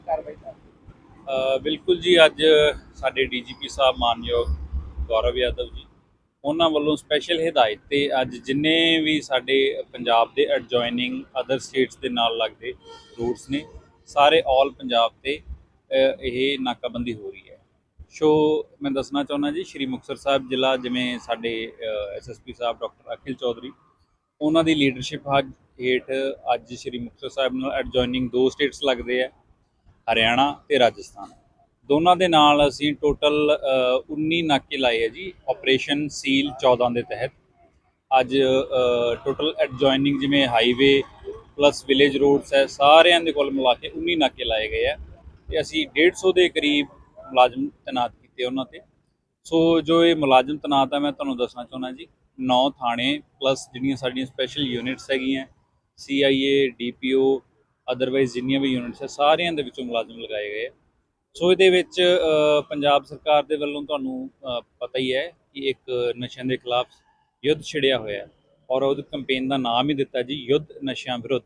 ਕਾਰਵਾਈ ਦਾ ਅ, ਬਿਲਕੁਲ ਜੀ ਅੱਜ ਸਾਡੇ ਡੀਜੀਪੀ ਸਾਹਿਬ ਮਾਨਯੋਗ ਗੌਰਵ ਯਾਦਵ ਜੀ ਉਹਨਾਂ ਵੱਲੋਂ ਸਪੈਸ਼ਲ ਹਦਾਇਤ ਤੇ ਅੱਜ ਜਿੰਨੇ ਵੀ ਸਾਡੇ ਪੰਜਾਬ ਦੇ ਐਡਜੋਇਨਿੰਗ ਅਦਰ ਸਟੇਟਸ ਦੇ ਨਾਲ ਲੱਗਦੇ ਰੂਟਸ ਨੇ ਸਾਰੇ ਆਲ ਪੰਜਾਬ ਤੇ ਅ, ਇਹ ਨਾਕਾਬੰਦੀ ਹੋ ਰਹੀ ਹੈ। ਸੋ ਮੈਂ ਦੱਸਣਾ ਚਾਹੁੰਦਾ ਜੀ ਸ਼੍ਰੀ ਮੁਕਤਸਰ ਸਾਹਿਬ ਜ਼ਿਲ੍ਹਾ ਜਿਵੇਂ ਸਾਡੇ ਐਸਐਸਪੀ ਸਾਹਿਬ ਡਾਕਟਰ ਅਖਿਲ ਚੌਧਰੀ ਉਹਨਾਂ ਦੀ ਲੀਡਰਸ਼ਿਪ ਹੇਠ ਅੱਜ ਸ਼੍ਰੀ ਮੁਕਤਸਰ ਸਾਹਿਬ ਨਾਲ ਐਡਜੋਇਨਿੰਗ ਦੋ ਸਟੇਟਸ ਲੱਗਦੇ ਆ, ਹਰਿਆਣਾ ਤੇ ਰਾਜਸਥਾਨ। ਦੋਨਾਂ ਦੇ ਨਾਲ ਅਸੀਂ ਟੋਟਲ 19 ਨਾਕੇ ਲਾਏ ਹੈ ਜੀ ਆਪਰੇਸ਼ਨ ਸੀਲ 14 ਦੇ ਤਹਿਤ। ਅੱਜ ਟੋਟਲ ਐਡਜੋਇਨਿੰਗ ਜਿਵੇਂ ਹਾਈਵੇ ਪਲੱਸ ਵਿਲੇਜ ਰੋਡਸ ਹੈ, ਸਾਰਿਆਂ ਦੇ ਕੋਲ ਮਿਲਾ ਕੇ 19 ਨਾਕੇ ਲਾਏ ਗਏ ਆ। ਤੇ ਅਸੀਂ 150 ਦੇ ਕਰੀਬ ਮੁਲਾਜ਼ਮ ਤੈਨਾਤ ਕੀਤੇ ਉਹਨਾਂ ਤੇ। ਸੋ ਜੋ ਇਹ ਮੁਲਾਜ਼ਮ ਤੈਨਾਤ ਆ, ਮੈਂ ਤੁਹਾਨੂੰ ਦੱਸਣਾ ਚਾਹੁੰਦਾ ਜੀ 9 ਥਾਣੇ ਪਲੱਸ ਜਿਹੜੀਆਂ ਸਾਡੀਆਂ ਸਪੈਸ਼ਲ ਯੂਨਿਟਸ ਹੈਗੀਆਂ ਸੀਆਈਏ ਡੀਪੀਓ ਅਦਰਵਾਈਜ਼ ਜਿੰਨੀਆਂ ਵੀ ਯੂਨਿਟਸ ਹੈ ਸਾਰਿਆਂ ਦੇ ਵਿੱਚੋਂ ਮੁਲਾਜ਼ਮ ਲਗਾਏ ਗਏ ਸੋ ਇਹਦੇ ਵਿੱਚ ਪੰਜਾਬ ਸਰਕਾਰ ਦੇ ਵੱਲੋਂ ਤੁਹਾਨੂੰ ਪਤਾ ਹੀ ਹੈ ਕਿ ਇੱਕ ਨਸ਼ਿਆਂ ਦੇ ਖਿਲਾਫ ਯੁੱਧ ਛਿੜਿਆ ਹੋਇਆ ਔਰ ਉਹਦੇ ਕੈਂਪੇਨ ਦਾ ਨਾਮ ਹੀ ਦਿੱਤਾ ਜੀ, ਯੁੱਧ ਨਸ਼ਿਆਂ ਵਿਰੁੱਧ।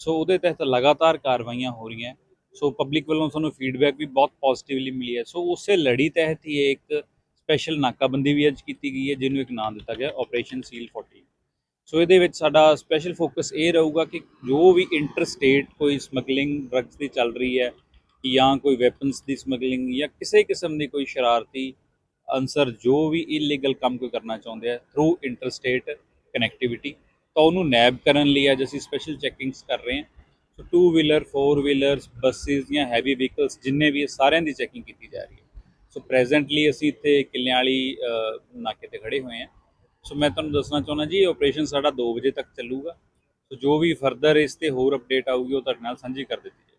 ਸੋ ਉਹਦੇ ਤਹਿਤ ਲਗਾਤਾਰ ਕਾਰਵਾਈਆਂ ਹੋ ਰਹੀਆਂ। ਸੋ ਪਬਲਿਕ ਵੱਲੋਂ ਸਾਨੂੰ ਫੀਡਬੈਕ ਵੀ ਬਹੁਤ ਪੋਜ਼ਿਟਿਵਲੀ ਮਿਲੀ ਹੈ। ਸੋ ਉਸੇ ਲੜੀ ਤਹਿਤ ਹੀ ਇਹ ਇੱਕ ਸਪੈਸ਼ਲ ਨਾਕਾਬੰਦੀ ਵੀ ਅੱਜ ਕੀਤੀ ਗਈ ਹੈ, ਜਿਹਨੂੰ ਇੱਕ ਨਾਮ ਦਿੱਤਾ ਗਿਆ ਆਪਰੇਸ਼ਨ ਸੀਲ 40 ਸੋ ਇਹਦੇ ਵਿੱਚ ਸਾਡਾ ਸਪੈਸ਼ਲ ਫੋਕਸ ਇਹ ਰਹੂਗਾ ਕਿ ਜੋ ਵੀ ਇੰਟਰ ਸਟੇਟ ਕੋਈ ਸਮਗਲਿੰਗ ਡਰੱਗਸ ਦੀ ਚੱਲ ਰਹੀ ਹੈ ਜਾਂ ਕੋਈ ਵੈਪਨਸ ਦੀ ਸਮਗਲਿੰਗ ਜਾਂ ਕਿਸੇ ਕਿਸਮ ਦੀ ਕੋਈ ਸ਼ਰਾਰਤੀ ਅਨਸਰ ਜੋ ਵੀ ਇਲੀਗਲ ਕੰਮ ਕੋਈ ਕਰਨਾ ਚਾਹੁੰਦੇ ਆ ਥਰੂ ਇੰਟਰ ਸਟੇਟ ਕਨੈਕਟੀਵਿਟੀ ਤਾਂ ਉਹਨੂੰ ਨੈਬ ਕਰਨ ਲਈ ਅੱਜ ਅਸੀਂ ਸਪੈਸ਼ਲ ਚੈਕਿੰਗਸ ਕਰ ਰਹੇ ਹਾਂ। So two wheeler four wheelers buses ਜਾਂ ਹੈਵੀ ਵਹੀਕਲਸ ਜਿੰਨੇ ਵੀ ਸਾਰਿਆਂ ਦੀ ਚੈਕਿੰਗ ਕੀਤੀ ਜਾ ਰਹੀ ਹੈ। ਸੋ ਪ੍ਰੈਜ਼ੈਂਟਲੀ ਅਸੀਂ ਇੱਥੇ ਕਿੱਲਿਆਂ ਵਾਲੀ ਨਾਕੇ ਤੇ ਖੜੇ ਹੋਏ ਹਾਂ। ਸੋ ਮੈਂ ਤੁਹਾਨੂੰ ਦੱਸਣਾ ਚਾਹੁੰਦਾ ਜੀ, ਇਹ ਆਪਰੇਸ਼ਨ ਸਾਡਾ 2 ਵਜੇ ਤੱਕ ਚੱਲੂਗਾ। ਸੋ ਜੋ ਵੀ ਫਰਦਰ ਇਸ ਤੇ ਹੋਰ ਅਪਡੇਟ ਆਊਗੀ, ਉਹ ਤੁਹਾਡੇ ਨਾਲ ਸਾਂਝੀ ਕਰ ਦਿੱਤੀ